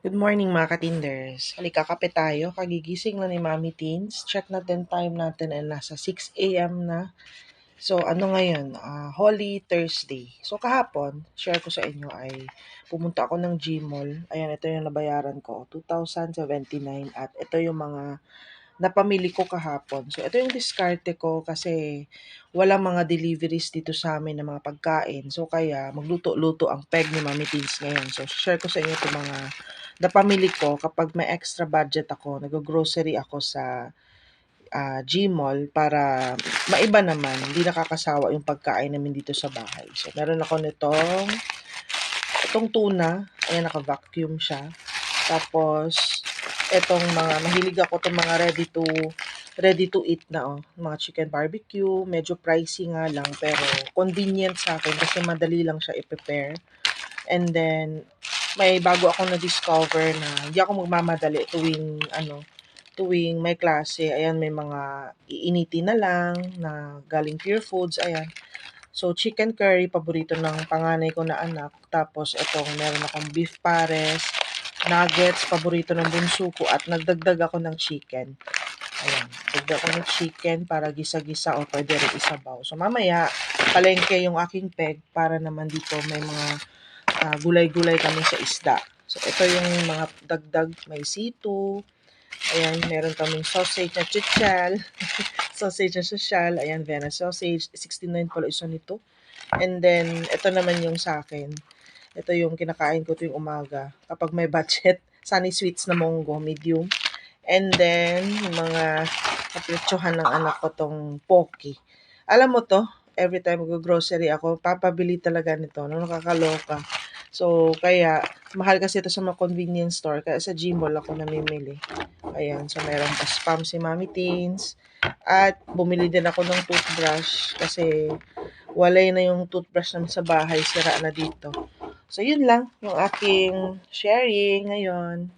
Good morning mga katinders. Halika, kape tayo. Kagigising na ni Mami Teens. Check natin time natin ay nasa 6 a.m. na. So ano ngayon? Ah, Holy Thursday. So kahapon, share ko sa inyo ay pumunta ako ng Gmall. Ayan, ito yung nabayaran ko. 2,079 at ito yung mga napamili ko kahapon. So ito yung diskarte ko kasi wala mga deliveries dito sa amin ng mga pagkain. So kaya magluto-luto ang peg ni Mami Teens ngayon. So share ko sa inyo itong mga napamili ko kapag may extra budget ako, nag-grocery ako sa uh, Gmall para maiba naman, hindi nakakasawa yung pagkain namin dito sa bahay. So, meron ako nitong itong tuna, ayan naka-vacuum siya. Tapos, itong mga, mahilig ako itong mga ready to ready to eat na oh, mga chicken barbecue, medyo pricey nga lang pero convenient sa akin kasi madali lang siya i-prepare. And then may bago ako na-discover na hindi ako magmamadali tuwing ano, tuwing may klase. Ayan, may mga iinitin na lang na galing Pure Foods. Ayan. So, chicken curry, paborito ng panganay ko na anak. Tapos, itong meron akong beef pares, nuggets, paborito ng bunso ko. At nagdagdag ako ng chicken. Ayan, dagdag ako ng chicken para gisa-gisa o pwede rin isabaw. So, mamaya, palengke yung aking peg para naman dito may mga uh, gulay-gulay kami sa isda. So, ito yung mga dagdag. May sito. Ayan, meron kaming sausage na chichal. sausage na social. Ayan, Vienna sausage. 69 pala isa nito. And then, ito naman yung sa akin. Ito yung kinakain ko tuwing umaga. Kapag may budget, sunny sweets na monggo, medium. And then, mga kapritsuhan ng anak ko tong poki. Alam mo to, every time mag-grocery ako, papabili talaga nito. No, nakakaloka. So, kaya, mahal kasi ito sa mga convenience store. Kaya sa Gmall ako namimili. Ayan, so meron pa spam si Mami Teens. At bumili din ako ng toothbrush kasi walay na yung toothbrush naman sa bahay. Sira na dito. So, yun lang yung aking sharing ngayon.